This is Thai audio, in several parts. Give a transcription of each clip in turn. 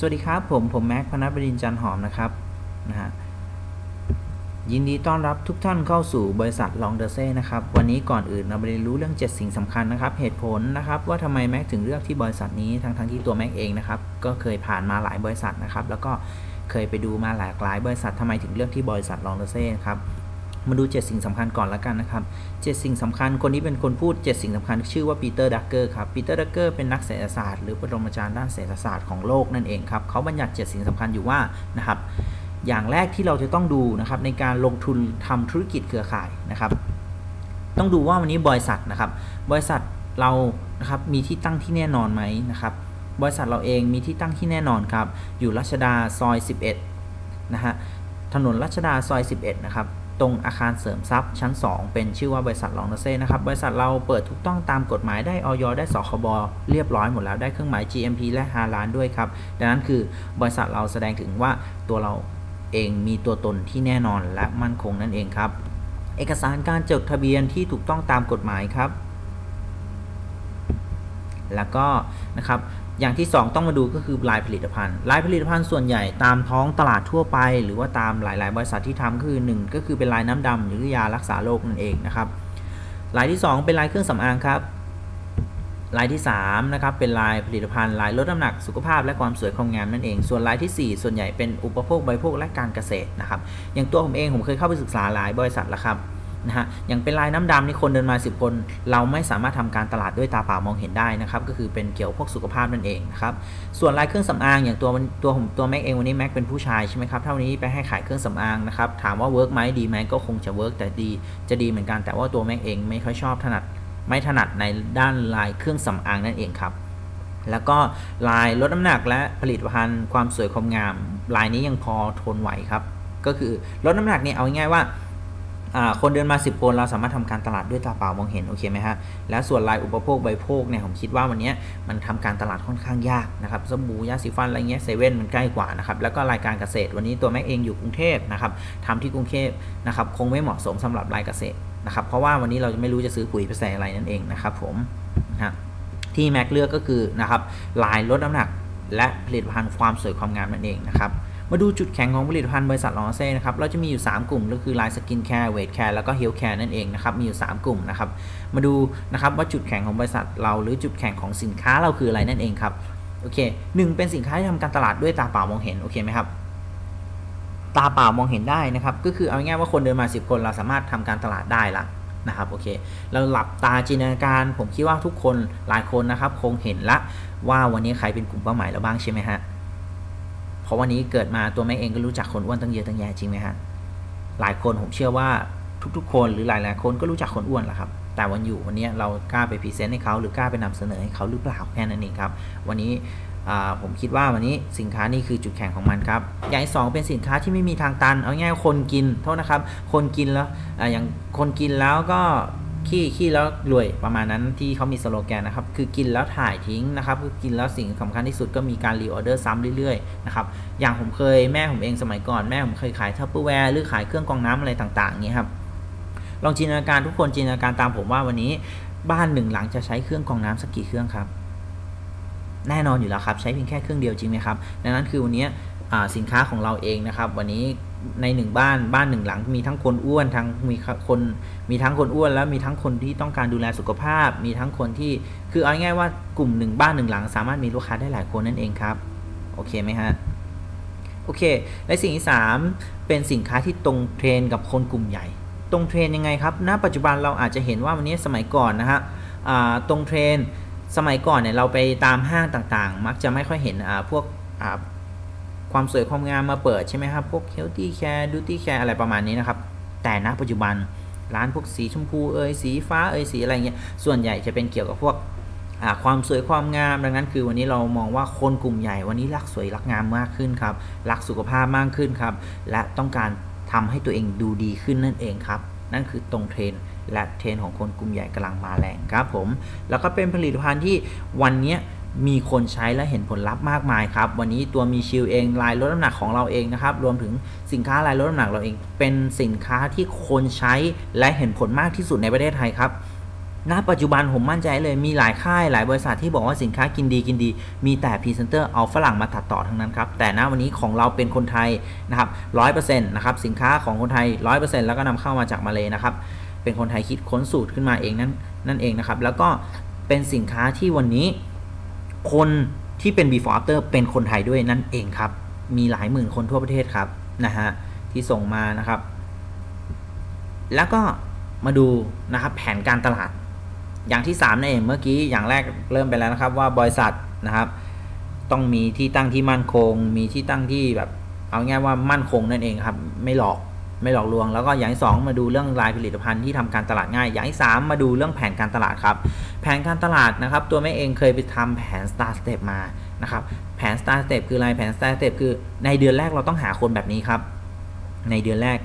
สวัสดีครับ ผม ผมแม็กพนัสบดินจันหอมนะครับนะฮะยินดีต้อนรับทุกท่านเข้าสู่บริษัทลองเดอร์เซ่นะครับ วันนี้ก่อนอื่นเราไปเรียนรู้เรื่อง 7 สิ่งสำคัญนะครับ เหตุผลนะครับว่าทำไมแม็กถึงเลือกที่บริษัทนี้ทั้งทั้งที่ตัวแม็กเองนะครับ ก็เคยผ่านมาหลายบริษัทนะครับ แล้วก็เคยไปดูมาหลากหลายบริษัททำไมถึงเลือกที่บริษัทลองเดอร์เซ่ครับ มาดู 7 สิ่งสำคัญก่อนล้วกันนะครับ 7 สิ่งสำคัญคนที่เป็นคนพูด 7 สิ่งสำคัญ ชื่อว่าปีเตอร์ดักเกอร์ครับปีเตอร์ดักเกอร์เป็นนักเศรษฐศาสตร์หรือปรมาจารย์ด้านเศรษฐศาสตร์ของโลกนั่นเองครับเขาบัญญัติ 7 สิ่งสำคัญอยู่ว่านะครับอย่างแรกที่เราจะต้องดูนะครับในการลงทุนทำธุรกิจเครือข่ายนะครับ ต้องดูว่าวันนี้บริษัทนะครับ บริษัทเรานะครับมีที่ตั้งที่แน่นอนไหมนะครับ บริษัทเราเองมีที่ตั้งที่แน่นอนครับ อยู่รัชดาซอย 11นะฮะถนนรัชดาซอย 11 นะครับ ตรงอาคารเสริมทรัพย์ชั้น 2 เป็นชื่อว่าบริษัทลองนาเซ่นะครับ บริษัทเราเปิดถูกต้องตามกฎหมายได้ออยได้สคบเรียบร้อยหมดแล้วได้เครื่องหมาย GMP และฮาลานด้วยครับ ดังนั้นคือบริษัทเราแสดงถึงว่าตัวเราเองมีตัวตนที่แน่นอนและมั่นคงนั่นเองครับ เอกสารการจดทะเบียนที่ถูกต้องตามกฎหมายครับ แล้วก็นะครับ อย่างที่ 2 ต้องมาดูก็คือลายผลิตภัณฑ์ลายผลิตภัณฑ์ส่วนใหญ่ตามท้องตลาดทั่วไป หรือว่าตามหลาย ๆ บริษัทที่ทำคือ 1 ก็คือเป็นลายน้ำดำหรือยารักษาโรคนั่นเองนะครับลายที่ 2 เป็นลายเครื่องสำอางครับลายที่3นะครับเป็นลายผลิตภัณฑ์ลายลดน้ำหนักสุขภาพและความสวยความงามนั่นเอง ส่วนลายที่ 4 ส่วนใหญ่เป็นอุปโภคบริโภคและการเกษตรนะครับอย่างตัวผมเองผมเคยเข้าไปศึกษาหลายบริษัทแล้วครับ นะฮะอย่างเป็นลายน้ำดำนี่คนเดินมา 10 คน เราไม่สามารถทำการตลาดด้วยตาเปล่ามองเห็นได้นะครับก็คือเป็นเกี่ยวพวกสุขภาพนั่นเองนะครับส่วนลายเครื่องสำอางอย่างตัวตัวผมตัวแม็กเองวันนี้แม็กเป็นผู้ชายใช่ไหมครับถ้านี้ไปให้ขายเครื่องสำอางนะครับถามว่าเวิร์กไหมดีไหมก็คงจะเวิร์กแต่ดีจะดีเหมือนกันแต่ว่าตัวแม็กเองไม่ค่อยชอบถนัดไม่ถนัดในด้านลายเครื่องสำอางนั่นเองครับแล้วก็ลายลดน้ำหนักและผลิตภัณฑ์ความสวยความงาม ลายนี้ยังพอทนไหวครับ ก็คือลดน้ำหนักเนี่ยเอาง่ายว่า คนเดินมา 10 คนเราสามารถทำการตลาดด้วยตาเปล่ามองเห็นโอเคไหมฮะแล้วส่วนลายอุปโภคบริโภคเนี่ยผมคิดว่าวันนี้มันทำการตลาดค่อนข้างยากนะครับสบู่ยาสีฟันอะไรเงี้ยเซเว่นมันใกล้กว่านะครับแล้วก็รายการเกษตรวันนี้ตัวแม็กเองอยู่กรุงเทพนะครับทำที่กรุงเทพนะครับคงไม่เหมาะสมสำหรับรายเกษตรนะครับเพราะว่าวันนี้เราจะไม่รู้จะซื้อปุ๋ยไปใส่อะไรนั่นเองนะครับผมนะที่แม็กเลือกก็คือนะครับลายลดน้ำหนักและผลิตภัณฑ์ความสวยความงามนั่นเองนะครับ มาดูจุดแข็งของผลิตภัณฑ์บริษัทลองเซ่นะครับ เราจะมีอยู่ 3 กลุ่ม ก็คือไลน์สกินแคร์เวทแคร์แล้วก็เฮลท์แคร์นั่นเองนะครับ มีอยู่ 3 กลุ่มนะครับ มาดูนะครับว่าจุดแข็งของบริษัทเราหรือจุดแข็งของสินค้าเราคืออะไรนั่นเองครับ โอเคหนึ่งเป็นสินค้าที่ทำการตลาดด้วยตาเปล่ามองเห็น โอเคไหมครับ ตาเปล่ามองเห็นได้นะครับ ก็คือเอาง่ายๆว่าคนเดินมา 10 คนเราสามารถทำการตลาดได้ละนะครับโอเคเราหลับตาจินตนาการ ผมคิดว่าทุกคนหลายคนนะครับ คงเห็นละว่าวันนี้ใครเป็นกลุ่มเป้าหมายเราบ้างใช่ไหมฮะ เพราะวันนี้เกิดมาตัวแม่เองก็รู้จักคนอ้วนตั้งเยอะตั้งแยะจริงไหมฮะหลายคนผมเชื่อว่าทุกๆ คนหรือหลายๆคนก็รู้จักคนอ้วนแหละครับแต่วันอยู่วันนี้เรากล้าไปพรีเซนต์ให้เขาหรือกล้าไปนำเสนอให้เขาหรือเปล่าแค่นั้นเองครับ วันนี้ผมคิดว่าวันนี้สินค้านี่คือจุดแข็งของมันครับ อย่างที่สองเป็นสินค้าที่ไม่มีทางตัน เอาง่ายคนกิน โทษนะครับ คนกินแล้วอย่างคนกินแล้วก็ ขี้ขี้แล้วรวยประมาณนั้นที่เขามีสโลแกนนะครับ คือกินแล้วถ่ายทิ้งนะครับคือกินแล้วสิ่งสำคัญที่สุดก็มีการรีออเดอร์ซ้ำเรื่อยๆนะครับอย่างผมเคยแม่ผมเองสมัยก่อนแม่ผมเคยขายทัพเปอร์แวร์หรือขายเครื่องกรองน้ำอะไรต่างๆนี้ครับลองจินตนาการทุกคนจินตนาการตามผมว่าวันนี้บ้านหนึ่งหลังจะใช้เครื่องกรองน้ำสักกี่เครื่องครับแน่นอนอยู่แล้วครับ ใช้เพียงแค่เครื่องเดียวจริงไหมครับ ดังนั้นคือวันนี้ สินค้าของเราเองนะครับ วันนี้ในหนึ่งบ้านบ้านหนึ่งหลัง มีทั้งคนอ้วนทั้งมีคนมีทั้งคนอ้วน แล้วมีทั้งคนที่ต้องการดูแลสุขภาพ มีทั้งคนที่คือเอาง่ายว่ากลุ่มหนึ่งบ้านหนึ่งหลัง สามารถมีลูกค้าได้หลายคนนั่นเองครับโอเคไหมฮะโอเค และสิ่งที่ 3 เป็นสินค้าที่ตรงเทรนกับคนกลุ่มใหญ่ ตรงเทรนยังไงครับณปัจจุบันเราอาจจะเห็นว่าวันนี้สมัยก่อนนะฮะตรงเทรนสมัยก่อนเนี่ยเราไปตามห้างต่างๆ มักจะไม่ค่อยเห็นพวก ความสวยความงามมาเปิดใช่ไหมครับ พวก healthy care duty care อะไรประมาณนี้นะครับ แต่ณปัจจุบันร้านพวกสีชมพูเอยสีฟ้าเอยสีอะไรเงี้ยส่วนใหญ่จะเป็นเกี่ยวกับพวกความสวยความงามดังนั้นคือวันนี้เรามองว่าคนกลุ่มใหญ่วันนี้รักสวยรักงามมากขึ้นครับรักสุขภาพมากขึ้นครับ และต้องการทำให้ตัวเองดูดีขึ้นนั่นเองครับ นั่นคือตรงเทรนและเทรนของคนกลุ่มใหญ่กำลังมาแรงครับผมแล้วก็เป็นผลิตภัณฑ์ที่วันนี้ มีคนใช้และเห็นผลลัพธ์มากมายครับ วันนี้ตัวมีชิลเองลายลดน้ำหนักของเราเองนะครับ รวมถึงสินค้าลายลดน้ำหนักเราเอง เป็นสินค้าที่คนใช้และเห็นผลมากที่สุดในประเทศไทยครับณปัจจุบันผมมั่นใจเลยมีหลายค่ายหลายบริษัทที่บอกว่าสินค้ากินดีกินดี มีแต่พรีเซนเตอร์เอาฝรั่งมาตัดต่อทั้งนั้นครับ แต่ณวันนี้ของเราเป็นคนไทยนะครับร้อยเปอร์เซ็นต์นะครับสินค้าของคนไทยร้อยเปอร์เซ็นต์แล้วก็นำเข้ามาจากมาเลยนะครับเป็นคนไทยคิดค้นสูตรขึ้นมาเองนั่นนั่นเองนะครับแล้วก็เป็นสินค้าที่วันนี้ คนที่เป็น before after เป็นคนไทยด้วยนั่นเองครับ มีหลายหมื่นคนทั่วประเทศครับนะฮะที่ส่งมานะครับ แล้วก็มาดูนะครับแผนการตลาด อย่างที่3นั่นเองเมื่อกี้อย่างแรกเริ่มไปแล้วนะครับ ว่าบริษัทนะครับ ต้องมีที่ตั้งที่มั่นคง มีที่ตั้งที่แบบเอาง่ายว่ามั่นคงนั่นเองครับ ไม่หลอก ไม่หลอกลวง แล้วก็อย่างที่สองมาดูเรื่องรายผลิตภัณฑ์ที่ทำการตลาดง่าย อย่างที่สามมาดูเรื่องแผนการตลาดครับ แผนการตลาดนะครับ ตัวแม่เองเคยไปทำแผน Star Step มานะครับ แผน Star Step คืออะไรแผน Star Step คือในเดือนแรกเราต้องหาคนแบบนี้ครับ ในเดือนแรก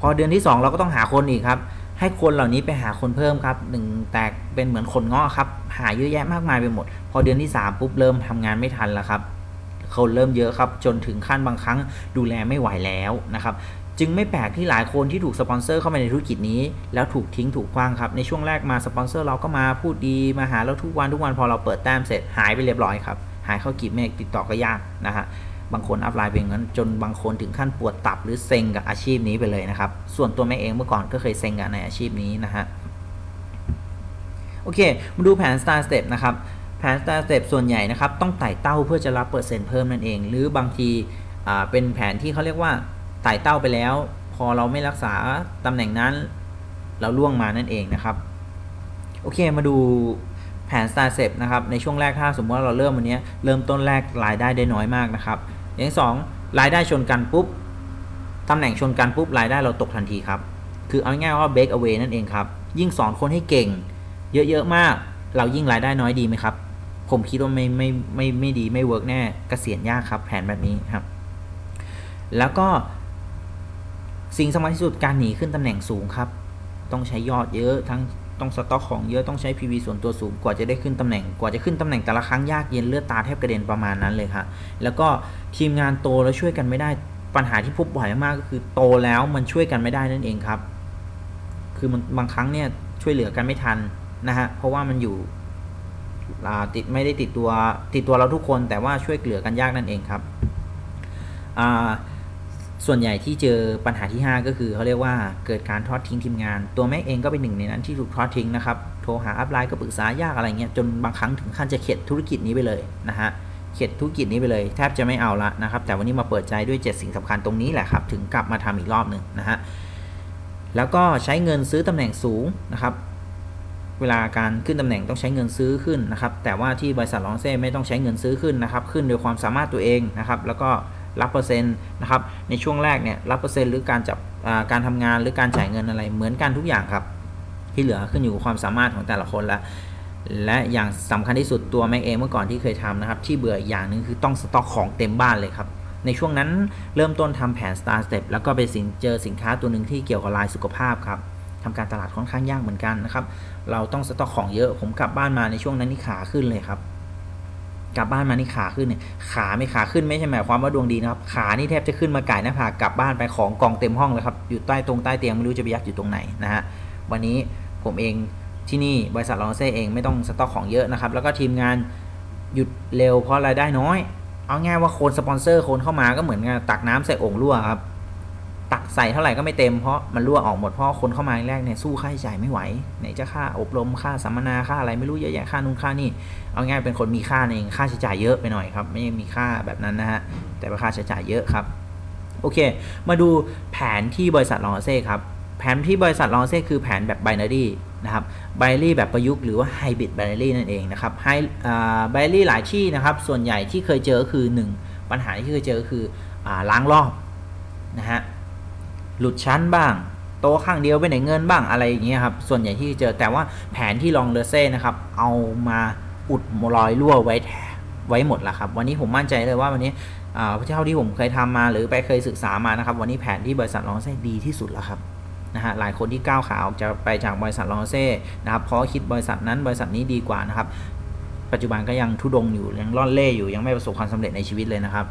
พอเดือนที่ 2 เราก็ต้องหาคนอีกครับ ให้คนเหล่านี้ไปหาคนเพิ่มครับหนึ่งแตกเป็นเหมือนคนงอครับ หาเยอะแยะมากมายไปหมด พอเดือนที่ 3 ปุ๊บเริ่มทำงานไม่ทันแล้วครับคนเริ่มเยอะครับ จนถึงขั้นบางครั้งดูแลไม่ไหวแล้วนะครับ จึงไม่แปลกที่หลายคนที่ถูกสปอนเซอร์เข้ามาในธุรกิจนี้ แล้วถูกทิ้งถูกคว้างครับในช่วงแรกมาสปอนเซอร์เราก็มาพูดดีมาหาเราทุกวันทุกวันพอเราเปิดแต้มเสร็จหายไปเรียบร้อยครับหายเข้ากีบเมฆติดต่อก็ยากนะฮะบางคนอัพไลน์เป็นงั้นจนบางคนถึงขั้นปวดตับหรือเซ็งกับอาชีพนี้ไปเลยนะครับส่วนตัวแม่เองเมื่อก่อนก็เคยเซ็งกับในอาชีพนี้นะฮะโอเคมาดูแผน Star Step นะครับแผน Star Step ส่วนใหญ่นะครับต้องไต่เต้าเพื่อจะรับเปอร์เซ็นต์เพิ่มนั่นเอง หรือบางทีเป็นแผนที่เขาเรียกว่า ไต่เต้าไปแล้ว พอเราไม่รักษาตำแหน่งนั้น เราล่วงมานั่นเองนะครับ โอเคมาดูแผน Star Step นะครับในช่วงแรกถ้าสมมติว่าเราเริ่มวันนี้เริ่มต้นแรกรายได้ได้น้อยมากนะครับ อย่างสองรายได้ชนกันปุ๊บตำแหน่งชนกันปุ๊บรายได้เราตกทันทีครับ คือเอาง่ายว่า break away นั่นเองครับ ยิ่งสอนคนให้เก่ง เยอะๆมาก เรายิ่งรายได้น้อยดีไหมครับ ผมคิดว่าไม่ไม่ไม่ไม่ดีไม่เวิร์กแน่กเกษียณยากครับ แผนแบบนี้ครับ แล้วก็ สิ่งสำคัญที่สุดการหนีขึ้นตำแหน่งสูงครับ ต้องใช้ยอดเยอะทั้งต้องสต็อกของเยอะต้องใช้ PV ส่วนตัวสูงกว่าจะได้ขึ้นตำแหน่งกว่าจะขึ้นตำแหน่งแต่ละครั้งยากเย็นเลือดตาแทบกระเด็นประมาณนั้นเลยครับแล้วก็ทีมงานโตแล้วช่วยกันไม่ได้ปัญหาที่พบบ่อยมากก็คือโตแล้วมันช่วยกันไม่ได้นั่นเองครับ คือมันบางครั้งเนี่ยช่วยเหลือกันไม่ทันนะฮะเพราะว่ามันอยู่ติดไม่ได้ติดตัวติดตัวเราทุกคนแต่ว่าช่วยเหลือกันยากนั่นเองครับอ่า ส่วนใหญ่ที่เจอปัญหาที่ 5 ก็คือเขาเรียกว่าเกิดการทอดทิ้งทีมงาน ตัวแม็กเองก็เป็นหนึ่งในนั้นที่ถูกทอดทิ้งนะครับ โทรหาอัพไลน์ก็ปรึกษายากอะไรเงี้ยจนบางครั้งถึงขั้นจะเข็ดธุรกิจนี้ไปเลยนะฮะเข็ดธุรกิจนี้ไปเลยแทบจะไม่เอาละนะครับ แต่วันนี้มาเปิดใจด้วย 7 สิ่งสำคัญตรงนี้แหละครับ ถึงกลับมาทำอีกรอบหนึ่งนะฮะแล้วก็ใช้เงินซื้อตำแหน่งสูงนะครับเวลาการขึ้นตำแหน่งต้องใช้เงินซื้อขึ้นนะครับ แต่ว่าที่บริษัทลองเซ่ไม่ต้องใช้เงินซื้อขึ้นนะครับ ขึ้นโดยความสามารถตัวเองนะครับ แล้วก็ รับเปอร์เซ็นต์นะครับในช่วงแรกเนี่ยรับเปอร์เซ็นต์หรือการจับการทำงานหรือการจ่ายเงินอะไรเหมือนกันทุกอย่างครับ ที่เหลือขึ้นอยู่กับความสามารถของแต่ละคนละและอย่างสำคัญที่สุดตัวแม็กเองเมื่อก่อนที่เคยทำนะครับ ที่เบื่ออย่างหนึ่งคือต้องสต็อกของเต็มบ้านเลยครับในช่วงนั้นเริ่มต้นทำแผน Star Step แล้วก็ไปสินเจอสินค้าตัวหนึ่งที่เกี่ยวกับลายสุขภาพครับทำการตลาดค่อนข้างยากเหมือนกันนะครับ เราต้องสต็อกของเยอะ ผมกลับบ้านมาในช่วงนั้นนี่ขาขึ้นเลยครับ กลับบ้านมานี่ขาขึ้นเนี่ยขาไม่ขาขึ้นไม่ใช่หมายความว่าดวงดีนะครับ ขานี่แทบจะขึ้นมาไก่หน้าผากกลับบ้านไปของกองเต็มห้องเลยครับอยู่ใต้ตรงใต้เตียงไม่รู้จะไปยัดอยู่ตรงไหนนะฮะวันนี้ผมเองที่นี่บริษัทลองเซ่เองไม่ต้องสต็อกของเยอะนะครับ แล้วก็ทีมงานหยุดเร็วเพราะรายได้น้อย เอาง่ายว่าคนสปอนเซอร์คนเข้ามาก็เหมือนตักน้ำใส่โอ่งรั่วครับ ตักใส่เท่าไหร่ก็ไม่เต็มเพราะมันรั่วออกหมดเพราะคนเข้ามาแรกเนี่ยสู้ค่าใช้จ่ายไม่ไหวไหนจะค่าอบรมค่าสัมมนาค่าอะไรไม่รู้เยอะแยะค่านู่นค่านี่เอาง่ายเป็นคนมีค่าเองค่าใช้จ่ายเยอะไปหน่อยครับไม่มีค่าแบบนั้นนะฮะแต่ว่าค่าใช้จ่ายเยอะครับโอเค มาดูแผนที่บริษัทลองเซ่ครับแผนที่บริษัทลองเซ่คือแผนแบบไบนารีนะครับไบนารีแบบประยุกต์หรือว่าไฮบริดไบนารีนั่นเองนะครับไฮไบนารีหลายที่นะครับ ส่วนใหญ่ที่เคยเจอคือ 1 ปัญหาที่เคยเจอคืออล้างรอบนะฮะ หลุดชั้นบ้างโตข้างเดียวไปไหนเงินบ้างอะไรอย่างเงี้ยครับ ส่วนใหญ่ที่เจอแต่ว่าแผนที่ลองเลเซ่นะครับ เอามาอุดรอยรั่วไว้ไว้หมดแล้วครับ วันนี้ผมมั่นใจเลยว่าวันนี้เท่าที่ผมเคยทำมาหรือไปเคยศึกษามานะครับ วันนี้แผนที่บริษัทลองเซ่ดีที่สุดแล้วครับนะฮะหลายคนที่ก้าวขาออกจะไปจากบริษัทลองเซ่นะครับเพราะคิดบริษัทนั้นบริษัทนี้ดีกว่านะครับ ปัจจุบันก็ยังทุดงอยู่ยังร่อนเล่อยู่ยังไม่ประสบความสำเร็จในชีวิตเลยนะครับ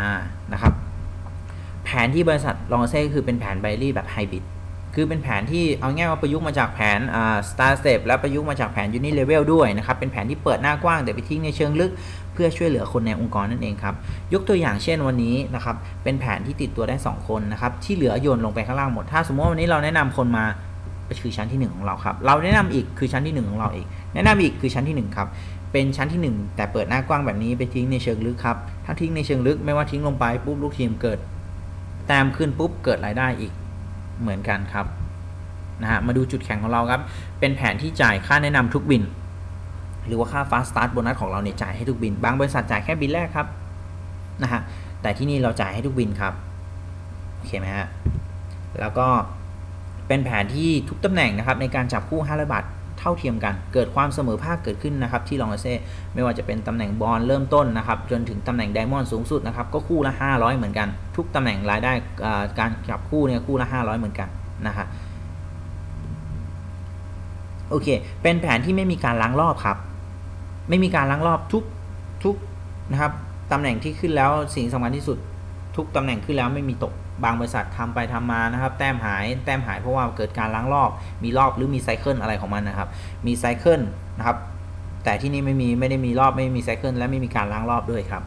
อ่านะครับ แผนที่บริษัทลองเซ่คือเป็นแผนไบรี่แบบไฮบริดคือเป็นแผนที่เอาง่ายว่าประยุกต์มาจากแผนอ่า Star Step และประยุกต์มาจากแผน Unilevel ด้วยนะครับ เป็นแผนที่เปิดหน้ากว้างแต่ไปทิ้งในเชิงลึก เพื่อช่วยเหลือคนในองค์กรนั่นเองครับ ยกตัวอย่างเช่นวันนี้นะครับ เป็นแผนที่ติดตัวได้ 2 คนนะครับ ที่เหลือโยนลงไปข้างล่างหมด ถ้าสมมติว่าวันนี้เราแนะนำคนมาคือชั้นที่ 1 ของเราครับ เราแนะนำอีกคือชั้นที่ 1 ของเราอีก แนะนำอีกคือชั้นที่ 1 ครับ เป็นชั้นที่ 1 แต่เปิดหน้ากว้างแบบนี้ไปทิ้งในเชิงลึกครับ ถ้าทิ้งในเชิงลึกไม่ว่าทิ้งลงไปปุ๊บลูกทีมเกิด แต้มขึ้นปุ๊บเกิดรายได้อีกเหมือนกันครับนะฮะมาดูจุดแข็งของเราครับ เป็นแผนที่จ่ายค่าแนะนำทุกบิน หรือว่าค่า fast start โบนัสของเราเนี่ยจ่ายให้ทุกบิน บางบริษัทจ่ายแค่บินแรกครับนะฮะแต่ที่นี่เราจ่ายให้ทุกบินครับโอเคไหมฮะแล้วก็เป็นแผนที่ทุกตำแหน่งนะครับในการจับคู่500บาท เท่าเทียมกัน เกิดความเสมอภาคเกิดขึ้นนะครับที่ลองเซ่ไม่ว่าจะเป็นตำแหน่งบอลเริ่มต้นนะครับจนถึงตำแหน่งไดมอนด์สูงสุดนะครับก็คู่ละ 500 เหมือนกัน ทุกตำแหน่งรายได้การจับคู่เนี่ยคู่ละ 500 เหมือนกันนะฮะโอเค เป็นแผนที่ไม่มีการล้างรอบครับ ไม่มีการล้างรอบทุกทุกนะครับตำแหน่งที่ขึ้นแล้วสิ่งสำคัญที่สุด ทุกตำแหน่งขึ้นแล้วไม่มีตก บางบริษัททำไปทำมานะครับ แต้มหายแต้มหายเพราะว่าเกิดการล้างรอบ มีรอบหรือมีไซเคิลอะไรของมันนะครับ มีไซเคิลนะครับ แต่ที่นี่ไม่มีไม่ได้มีรอบไม่มีไซเคิลและไม่มีการล้างรอบด้วยครับ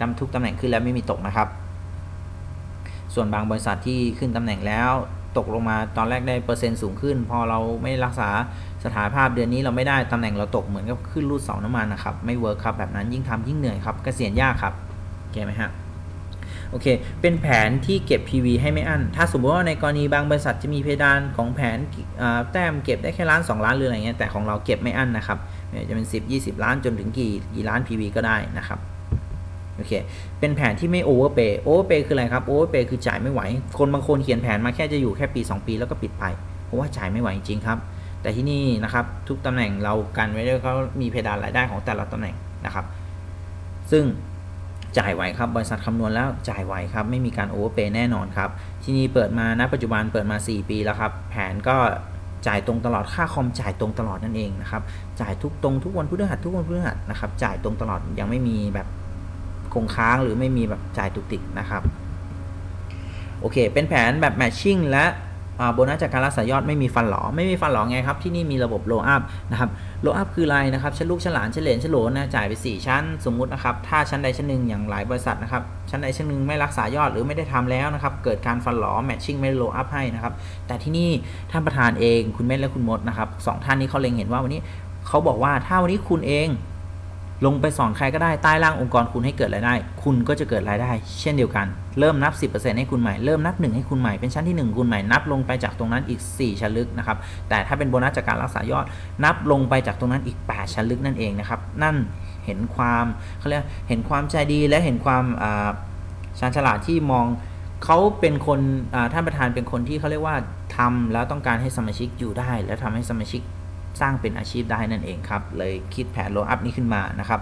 ตำทุกตำแหน่งขึ้นแล้วไม่มีตกนะครับ ส่วนบางบริษัทที่ขึ้นตำแหน่งแล้วตกลงมาตอนแรกได้เปอร์เซ็นต์สูงขึ้น พอเราไม่รักษาสถานภาพเดือนนี้เราไม่ได้ตำแหน่งเราตกเหมือนกับขึ้นรูดเสาน้ำมันนะครับ ไม่เวิร์คครับแบบนั้นยิ่งทำยิ่งเหนื่อยครับเกษียณยากครับโอเคไหมฮะ โอเค เป็นแผนที่เก็บ PV ให้ไม่อั้น ถ้าสมมติว่าในกรณีบางบริษัทจะมีเพดานของแผนแต้มเก็บได้แค่ล้าน 2 ล้านหรืออะไรเงี้ย แต่ของเราเก็บไม่อั้นนะครับ จะเป็น 10 20 ล้านจนถึงกี่กี่ล้าน PV ก็ได้นะครับ โอเค เป็นแผนที่ไม่โอเวอร์เปย์ โอเวอร์เปย์คืออะไรครับ โอเวอร์เปย์คือจ่ายไม่ไหว คนบางคนเขียนแผนมาแค่จะอยู่แค่ปี 2 ปีแล้วก็ปิดไป เพราะว่าจ่ายไม่ไหวจริงครับ แต่ที่นี่นะครับทุกตำแหน่งเรากันไว้ด้วยเขามีเพดานรายได้ของแต่ละตำแหน่งนะครับ ซึ่ง จ่ายไหวครับ บริษัทคำนวณแล้วจ่ายไหวครับ ไม่มีการโอเวอร์เปย์แน่นอนครับ ที่นี่เปิดมาณปัจจุบันเปิดมา 4 ปีแล้วครับ แผนก็จ่ายตรงตลอดค่าคอมจ่ายตรงตลอดนั่นเองนะครับ จ่ายทุกตรงทุกวันพฤหัสทุกวันพฤหัสนะครับ จ่ายตรงตลอดยังไม่มีแบบคงค้างหรือไม่มีแบบจ่ายตุกติกนะครับ โอเค เป็นแผนแบบแมทชิ่งและ โบนัสจากการรักษายอดไม่มีฟันหลอไม่มีฟันหลอไงครับที่นี่มีระบบโลอัพนะครับโลอัพคืออะไรนะครับชั้นลูกชั้นหลานชั้นเหลนชั้นโหลนะจ่ายไป 4 ชั้นสมมุตินะครับถ้าชั้นใดชั้นหนึ่งอย่างหลายบริษัทนะครับชั้นใดชั้นหนึ่งไม่รักษายอดหรือไม่ได้ทำแล้วนะครับเกิดการฟันหลอแมทชิ่งไม่โลอัพให้นะครับแต่ที่นี่ท่านประธานเองคุณเมธและคุณมดนะครับสองท่านนี้เขาเล็งเห็นว่าวันนี้เขาบอกว่าถ้าวันนี้คุณเอง ลงไปสอนใครก็ได้ใต้ล่างองค์กรคุณให้เกิดรายได้ คุณก็จะเกิดรายได้ เช่นเดียวกัน เริ่มนับ 10%ให้คุณใหม่ เริ่มนับ 1 ให้คุณใหม่ เป็นชั้นที่ 1 คุณใหม่ นับลงไปจากตรงนั้นอีก 4 ชั้นลึกนะครับ แต่ถ้าเป็นโบนัสจากการรักษายอด นับลงไปจากตรงนั้นอีก 8 ชั้นลึกนั่นเองนะครับ นั่นเห็นความเขาเรียกเห็นความใจดีและเห็นความชาญฉลาดที่มองเขาเป็นคนท่านประธานเป็นคนที่เขาเรียกว่าทำแล้วต้องการให้สมาชิกอยู่ได้ และทำให้สมาชิก สร้างเป็นอาชีพได้นั่นเองครับ เลยคิดแผนโลอัพนี้ขึ้นมานะครับ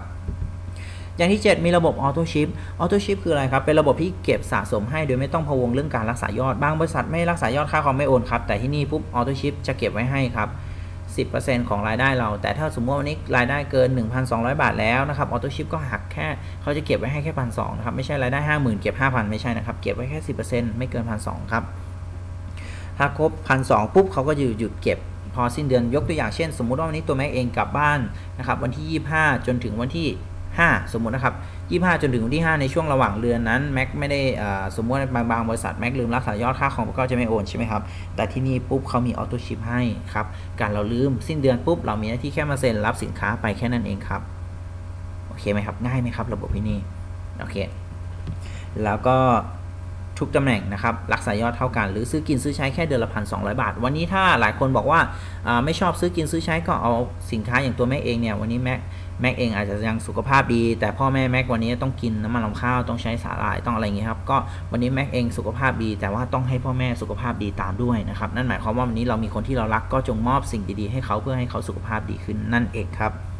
อย่างที่ 7 มีระบบออโต้ชิปออโต้ชิปคืออะไรครับ เป็นระบบที่เก็บสะสมให้โดยไม่ต้องพะวงเรื่องการรักษายอด บางบริษัทไม่รักษายอดค่าคอมไม่โอนครับ แต่ที่นี่ปุ๊บออโต้ชิปจะเก็บไว้ให้ครับ10%ของรายได้เรา แต่ถ้าสมมติวันนี้รายได้เกิน 1,200 บาทแล้วนะครับออโต้ชิปก็หักแค่เขาจะเก็บไว้ให้แค่พันสนะครับไม่ใช่รายได้ 50,000 เก็บ 5,000 ไม่ใช่นะครับ เก็บไว้แค่ 10%ไม่เกินพันสครับถ้าครบพันสปุ๊บเขาก็จะหยุดเก็บ พอสิ้นเดือนยกตัวอย่างเช่น สมมุติว่าวันนี้ตัวแม็กเองกลับบ้านนะครับวันที่ 25 จนถึงวันที่ 5 สมมุตินะครับ 25 จนถึงวันที่ 5 ในช่วงระหว่างเดือนนั้นแม็กไม่ได้สมมติบางบางบริษัทแม็กลืมรักษายอดค่าของก็จะไม่โอนใช่ไหมครับแต่ที่นี่ปุ๊บเขามีออโต้ชิปให้ครับการเราลืมสิ้นเดือนปุ๊บเรามีหน้าที่แค่มาเซ็นรับสินค้าไปแค่นั้นเองครับโอเคไหมครับง่ายไหมครับ ระบบที่นี่โอเคแล้วก็ ทุกตำแหน่งนะครับ รักษายอดเท่ากัน หรือซื้อกินซื้อใช้แค่เดือนละพันสองบาท วันนี้ถ้าหลายคนบอกว่าไม่ชอบซื้อกินซื้อใช้ก็เอาสินค้าอย่างตัวแม็กเองเนี่ยวันนี้แม็กแม็กเองอาจจะยังสุขภาพดี แต่พ่อแม่แม็กวันนี้ต้องกินน้ำมันลำข้าวต้องใช้สาหร่ายต้องอะไรอย่างเงี้ยครับก็วันนี้แม็กเองสุขภาพดี แต่ว่าต้องให้พ่อแม่สุขภาพดีตามด้วยนะครับนั่นหมายความว่าวันนี้เรามีคนที่เรารักก็จงมอบสิ่งดีๆให้เขาเพื่อให้เขาสุขภาพดีขึ้นนั่นเองครับ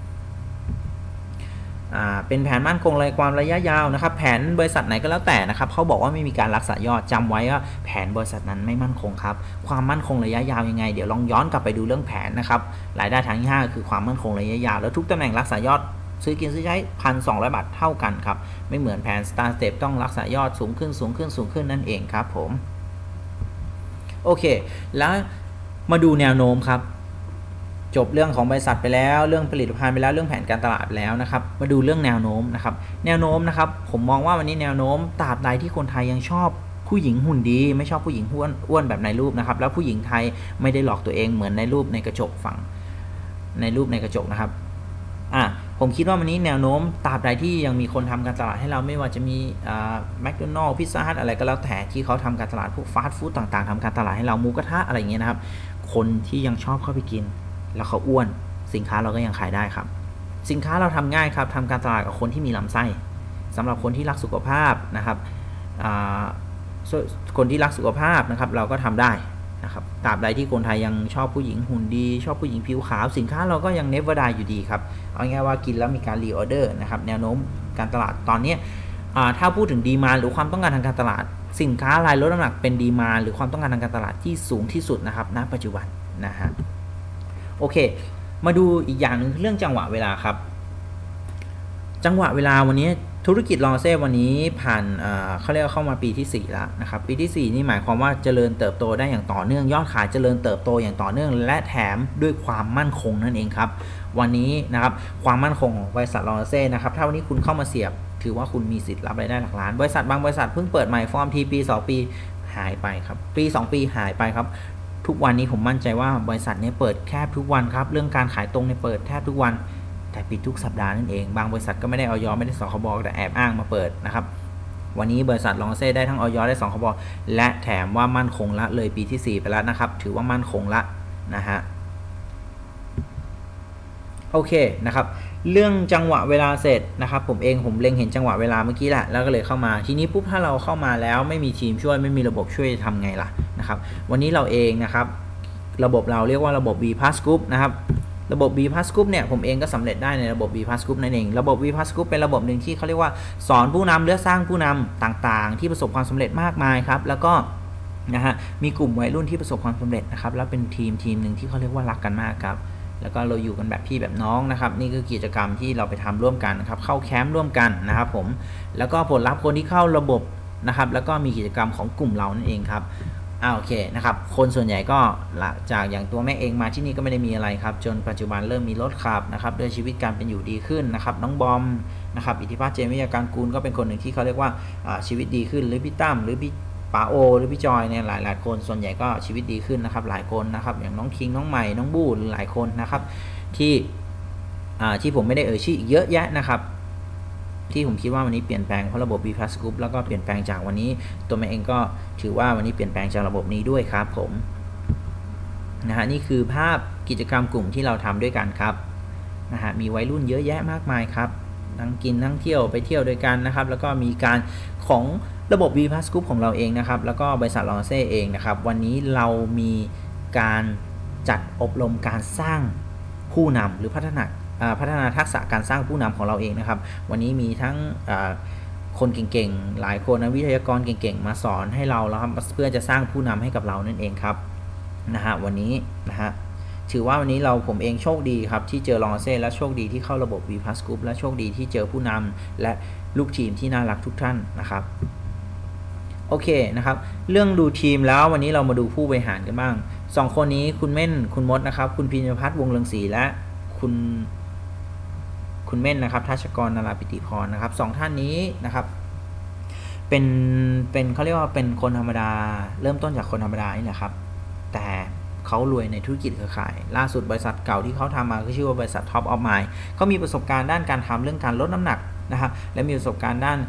เป็นแผนมั่นคงรายความระยะยาวนะครับ แผนบริษัทไหนก็แล้วแต่นะครับเขาบอกว่าไม่มีการรักษายอดจำไว้ว่าแผนบริษัทนั้นไม่มั่นคงครับ ความมั่นคงระยะยาวยังไง เดี๋ยวลองย้อนกลับไปดูเรื่องแผนนะครับรายได้ทางที่5คือความมั่นคงระยะยาว แล้วทุกตำแหน่งรักษายอดซื้อกินซื้อใช้พันสองบาทเท่ากันครับ ไม่เหมือนแผน Star Step ต้องรักษายอดสูงขึ้นสูงขึ้นสูงขึ้นนั่นเองครับผม โอเค แล้วมาดูแนวโน้มครับ จบเรื่องของบริษัทไปแล้ว เรื่องผลิตภัณฑ์ไปแล้วเรื่องแผนการตลาดไปแล้วนะครับมาดูเรื่องแนวโน้มนะครับแนวโน้มนะครับผมมองว่าวันนี้แนวโน้มตราบใดที่คนไทยยังชอบผู้หญิงหุ่นดีไม่ชอบผู้หญิงอ้วนอ้วนแบบในรูปนะครับแล้วผู้หญิงไทยไม่ได้หลอกตัวเองเหมือนในรูปในกระจกฝั่งในรูปในกระจกนะครับอะผมคิดว่าวันนี้แนวโน้มตราบใดที่ยังมีคนทำการตลาดให้เราไม่ว่าจะมีแมคโดนัลล์พิซซ่าฮัทอะไรก็แล้วแต่ที่เขาทำการตลาดพวกฟาสต์ฟู้ดต่างๆทำการตลาดให้เรามูกระทะอะไรอย่างเงี้ยนะครับ คนที่ยังชอบเข้าไปกิน แล้วเขาอ้วน สินค้าเราก็ยังขายได้ครับ สินค้าเราทำง่ายครับทำการตลาดกับคนที่มีลำไส้สำหรับคนที่รักสุขภาพนะครับคนที่รักสุขภาพนะครับ เราก็ทำได้นะครับตราบใดที่คนไทยยังชอบผู้หญิงหุ่นดี ชอบผู้หญิงผิวขาว สินค้าเราก็ยังเนเวอร์ได้อยู่ดีครับ เอาง่ายว่ากินแล้วมีการรีออเดอร์นะครับ แนวโน้มการตลาดตอนนี้ถ้าพูดถึงดีมาหรือความต้องการทางการตลาด สินค้ารายลดน้ำหนักเป็นดีมาหรือความต้องการทางการตลาดที่สูงที่สุดนะครับณปัจจุบันนะฮะ โอเค มาดูอีกอย่างหนึ่งเรื่องจังหวะเวลาครับ จังหวะเวลาวันนี้ธุรกิจลอเซ่วันนี้ผ่านเขาเรียกเข้ามาปีที่ 4 แล้วนะครับ ปีที่ 4 นี่หมายความว่าเจริญเติบโตได้อย่างต่อเนื่องยอดขายเจริญเติบโตอย่างต่อเนื่อง และแถมด้วยความมั่นคงนั่นเองครับ วันนี้นะครับความมั่นคงของบริษัทลอเซ่นะครับถ้าวันนี้คุณเข้ามาเสียบ ถือว่าคุณมีสิทธิ์รับรายได้หลักล้าน บริษัทบางบริษัทเพิ่งเปิดใหม่ฟอร์มทีปี2ปีหายไปครับ ปี 2 ปีหายไปครับ ทุกวันนี้ผมมั่นใจว่าบริษัทนี้เปิดแคบทุกวันครับ เรื่องการขายตรงเนี่ยเปิดแทบทุกวัน แต่ปิดทุกสัปดาห์นั่นเอง บางบริษัทก็ไม่ได้ออยอไม่ได้สคบแต่แอบอ้างมาเปิดนะครับ วันนี้บริษัทลองเซ่ได้ทั้งออยอได้สคบและแถมว่ามั่นคงละเลยปีที่ 4 ไปแล้วนะครับ ถือว่ามั่นคงละนะฮะ โอเคนะครับ เรื่องจังหวะเวลาเสร็จนะครับผมเองผมเล็งเห็นจังหวะเวลาเมื่อกี้แหละแล้วก็เลยเข้ามาทีนี้ปุ๊บถ้าเราเข้ามาแล้วไม่มีทีมช่วยไม่มีระบบช่วยทำไงล่ะนะครับวันนี้เราเองนะครับระบบเราเรียกว่าระบบ B Plus Group นะครับระบบ B Plus Group เนี่ยผมเองก็สำเร็จได้ในระบบ B Plus Group นั่นเอง ระบบ B Plus Group เป็นระบบหนึ่งที่เขาเรียกว่าสอนผู้นำเลือกสร้างผู้นำต่างๆ ที่ประสบความสำเร็จมากมายครับ แล้วก็นะฮะมีกลุ่มวัยรุ่นที่ประสบความสำเร็จนะครับแล้วเป็นทีมทีมหนึ่งที่เขาเรียกว่ารักกันมากครับ แล้วก็เราอยู่กันแบบพี่แบบน้องนะครับ นี่คือกิจกรรมที่เราไปทำร่วมกันนะครับ เข้าแคมป์ร่วมกันนะครับผม แล้วก็ผลลัพธ์คนที่เข้าระบบนะครับ แล้วก็มีกิจกรรมของกลุ่มเรานั่นเองครับอ่าโอเคนะครับ คนส่วนใหญ่ก็จากอย่างตัวแม่เองมาที่นี่ก็ไม่ได้มีอะไรครับ จนปัจจุบันเริ่มมีรถขับนะครับด้วยชีวิตการเป็นอยู่ดีขึ้นนะครับ น้องบอมนะครับ อิทธิภาพเจมิยาการกูลก็เป็นคนหนึ่งที่เขาเรียกว่าชีวิตดีขึ้น หรือพี่ตั้มหรือพี่ ป๋าโอหรือพี่จอยเนี่ยหลายหลายคนส่วนใหญ่ก็ชีวิตดีขึ้นนะครับ หลายคนนะครับ อย่างน้องคิงน้องใหม่น้องบูหรือหลายคนนะครับที่ที่ผมไม่ได้เอ่ยชื่ออีกเยอะแยะนะครับ ที่ผมคิดว่าวันนี้เปลี่ยนแปลงเพราะระบบ B Plus Group แล้วก็เปลี่ยนแปลงจากวันนี้ ตัวแม่เองก็ถือว่าวันนี้เปลี่ยนแปลงจากระบบนี้ด้วยครับผมนะฮะนี่คือภาพกิจกรรมกลุ่มที่เราทำด้วยกันครับนะฮะมีวัยรุ่นเยอะแยะมากมายครับทั้งกินทั้งเที่ยวไปเที่ยวด้วยกันนะครับ แล้วก็มีการของ ระบบ V Plus Group ของเราเองนะครับ แล้วก็บริษัทลองเซ่เองนะครับ วันนี้เรามีการจัดอบรมการสร้างผู้นำหรือพัฒนาพัฒนาทักษะการสร้างผู้นำของเราเองนะครับ วันนี้มีทั้งคนเก่งๆ หลายคนนะวิทยากรเก่งๆ มาสอนให้เราแล้วครับเพื่อจะสร้างผู้นำให้กับเรานั่นเองครับนะฮะวันนี้นะฮะถือว่าวันนี้เราผมเองโชคดีครับที่เจอลองเซ่และโชคดีที่เข้าระบบ V Plus Group และโชคดีที่เจอผู้นำและลูกทีมที่น่ารักทุกท่านนะครับ โอเคนะครับ เรื่องดูทีมแล้ววันนี้เรามาดูผู้บริหารกันบ้างสองคนนี้คุณเม่นคุณมดนะครับ คุณพิญญพัฒน์วงเลืองศรีและคุณคุณเม่นนะครับทัชกรนาราปิติพรนะครับสองท่านนี้นะครับ เป็นเป็นเขาเรียกว่าเป็นคนธรรมดา เริ่มต้นจากคนธรรมดานี่แหละครับ แต่เขารวยในธุรกิจเครือข่าย ล่าสุดบริษัทเก่าที่เขาทำมาก็ชื่อว่าบริษัท Top of Mind เขามีประสบการณ์ด้านการทำเรื่องการลดน้ำหนักนะครับและมีประสบการณ์ด้าน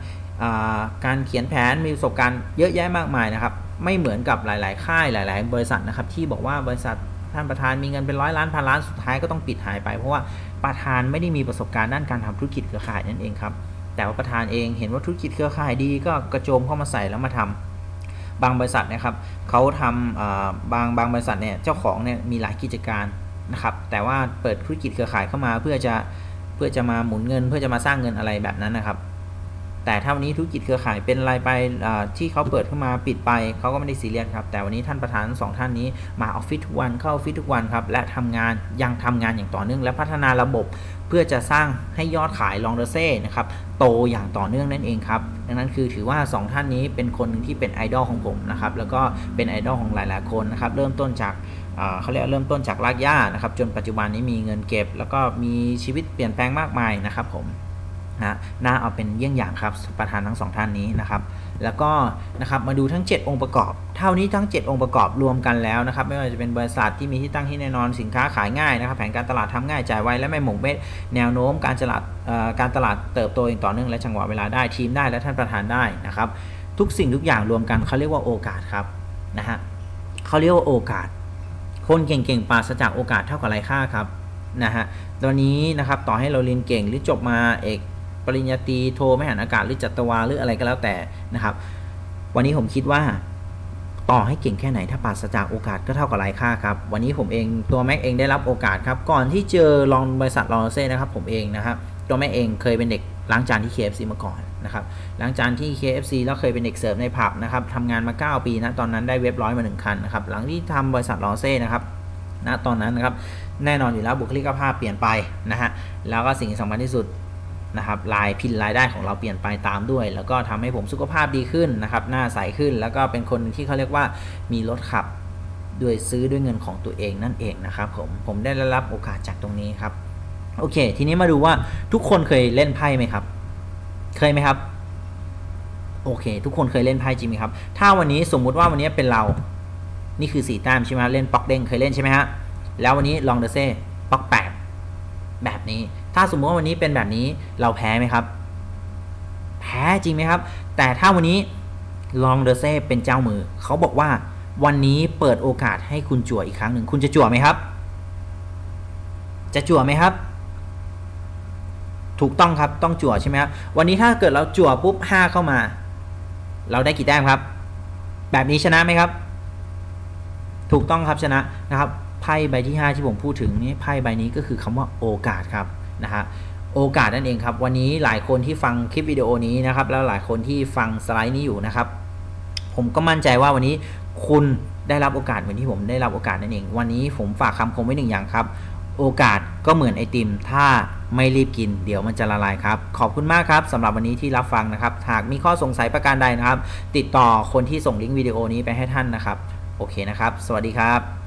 การเขียนแผนมีประสบการณ์เยอะแยะมากมายนะครับ ไม่เหมือนกับหลาย ๆ ค่ายหลาย ๆ บริษัทนะครับ ที่บอกว่าบริษัทท่านประธานมีเงินเป็นร้อยล้านพันล้านสุดท้ายก็ต้องปิดหายไป เพราะว่าประธานไม่ได้มีประสบการณ์ด้านการทำธุรกิจเครือข่ายนั่นเองครับแต่ว่าประธานเองเห็นว่าธุรกิจเครือข่ายดีก็กระโจมเข้ามาใส่แล้วมาทำบางบริษัทนะครับเขาทำบางบางบริษัทเนี่ยเจ้าของเนี่ยมีหลายกิจการนะครับแต่ว่าเปิดธุรกิจเครือข่ายเข้ามาเพื่อจะเพื่อจะมาหมุนเงิน เพื่อจะมาสร้างเงินอะไรแบบนั้นนะครับ แต่ถ้าวันนี้ธุรกิจเครือข่ายเป็นอะไรไปที่เขาเปิดขึ้นมาปิดไปเขาก็ไม่ได้ซีเรียสครับ แต่วันนี้ท่านประธานสองท่านนี้มาออฟฟิศทุกวันเข้าออฟฟิศทุกวันครับ และทำงานยังทำงานอย่างต่อเนื่องและพัฒนาระบบเพื่อจะสร้างให้ยอดขายลองเดอร์เซ่นะครับโตอย่างต่อเนื่องนั่นเองครับ ดังนั้นคือถือว่า 2 ท่านนี้เป็นคนที่เป็นไอดอลของผมนะครับแล้วก็เป็นไอดอลของหลาย ๆ คนนะครับเริ่มต้นจากเขาเรียกเริ่มต้นจากรากหญ้านะครับจนปัจจุบันนี้มีเงินเก็บ แล้วก็มีชีวิตเปลี่ยนแปลงมากมายนะครับผม นะน่าเอาเป็นเยี่ยงอย่างครับประธานทั้งสองท่านนี้นะครับ แล้วก็นะครับมาดูทั้ง 7 องค์ประกอบ เท่านี้ทั้ง 7 องค์ประกอบรวมกันแล้วนะครับ ไม่ว่าจะเป็นบริษัทที่มีที่ตั้งที่แน่นอนสินค้าขายง่ายนะครับ แผนการตลาดทำง่ายจ่ายไวและไม่หมกเม็ดแนวโน้มการตลาดการตลาดเติบโตอย่างต่อเนื่องและจังหวะเวลาได้ทีมได้และท่านประธานได้นะครับ ทุกสิ่งทุกอย่างรวมกันเขาเรียกว่าโอกาสครับนะฮะเขาเรียกว่าโอกาส คนเก่งๆปราศจากโอกาสเท่ากับไร้ค่าครับนะฮะตอนนี้นะครับต่อให้เราเรียนเก่งหรือจบมาเอก ปริญญาตรีโทไม่หันอากาศหรือจัตวาหรืออะไรก็แล้วแต่นะครับ วันนี้ผมคิดว่าต่อให้เก่งแค่ไหนถ้าปราศจากโอกาสก็เท่ากับไร้ค่าครับ วันนี้ผมเองตัวแม็กเองได้รับโอกาสครับ ก่อนที่เจอลองบริษัทลองเซ่นะครับ ผมเองนะครับ ตัวแม็กเองเคยเป็นเด็กล้างจานที่ KFC มาก่อนนะครับล้างจานที่ KFC แล้วเคยเป็นเด็กเสิร์ฟในผับนะครับทำงานมา 9 ปีนะตอนนั้นได้เว็บร้อยมาหนึ่งคันนะครับหลังที่ทำบริษัทลอเซ่นะครับณตอนนั้นนะครับแน่นอนอยู่แล้วบุคลิกภาพเปลี่ยนไปนะฮะแล้วก็สิ่งสำคัญที่สุด นะครับรายพินรายได้ของเราเปลี่ยนไปตามด้วย แล้วก็ทำให้ผมสุขภาพดีขึ้นนะครับหน้าใสขึ้น แล้วก็เป็นคนที่เขาเรียกว่ามีรถขับด้วยซื้อด้วยเงินของตัวเองนั่นเองนะครับผมผมได้รับโอกาสจากตรงนี้ครับโอเค ทีนี้มาดูว่าทุกคนเคยเล่นไพ่ไหมครับ เคยไหมครับ โอเค ทุกคนเคยเล่นไพ่จริงไหมครับ ถ้าวันนี้สมมุติว่าวันนี้เป็นเรา นี่คือสี่แต้มใช่ไหมเล่นป๊อกเด้งเคยเล่นใช่ไหมฮะแล้ววันนี้ลองเดเซ่ป๊อกแปด แบบนี้ ถ้าสมมติว่าวันนี้เป็นแบบนี้เราแพ้ไหมครับ แพ้จริงไหมครับ แต่ถ้าวันนี้ลองเดอเซ่เป็นเจ้ามือ เขาบอกว่าวันนี้เปิดโอกาสให้คุณจั่วอีกครั้งหนึ่งคุณจะจั่วไหมครับ จะจั่วไหมครับ ถูกต้องครับต้องจั่วใช่ไหมครับวันนี้ถ้าเกิดเราจั่วปุ๊บห้าเข้ามา เราได้กี่แต้มครับ แบบนี้ชนะไหมครับ ถูกต้องครับชนะนะครับ ไพ่ใบที่ 5 ที่ผมพูดถึงนี่ไพ่ใบนี้ก็คือคำว่าโอกาสครับนะฮะโอกาสนั่นเองครับ วันนี้หลายคนที่ฟังคลิปวิดีโอนี้นะครับ แล้วหลายคนที่ฟังสไลด์นี้อยู่นะครับ ผมก็มั่นใจว่าวันนี้คุณได้รับโอกาสเหมือนที่ผมได้รับโอกาสนั่นเอง วันนี้ผมฝากคำคมไว้หนึ่งอย่างครับ โอกาสก็เหมือนไอติม ถ้าไม่รีบกิน เดี๋ยวมันจะละลายครับ ขอบคุณมากครับสำหรับวันนี้ที่รับฟังนะครับ หากมีข้อสงสัยประการใดนะครับ ติดต่อคนที่ส่งลิงก์วิดีโอนี้ไปให้ท่านนะครับ โอเคนะครับ สวัสดีครับ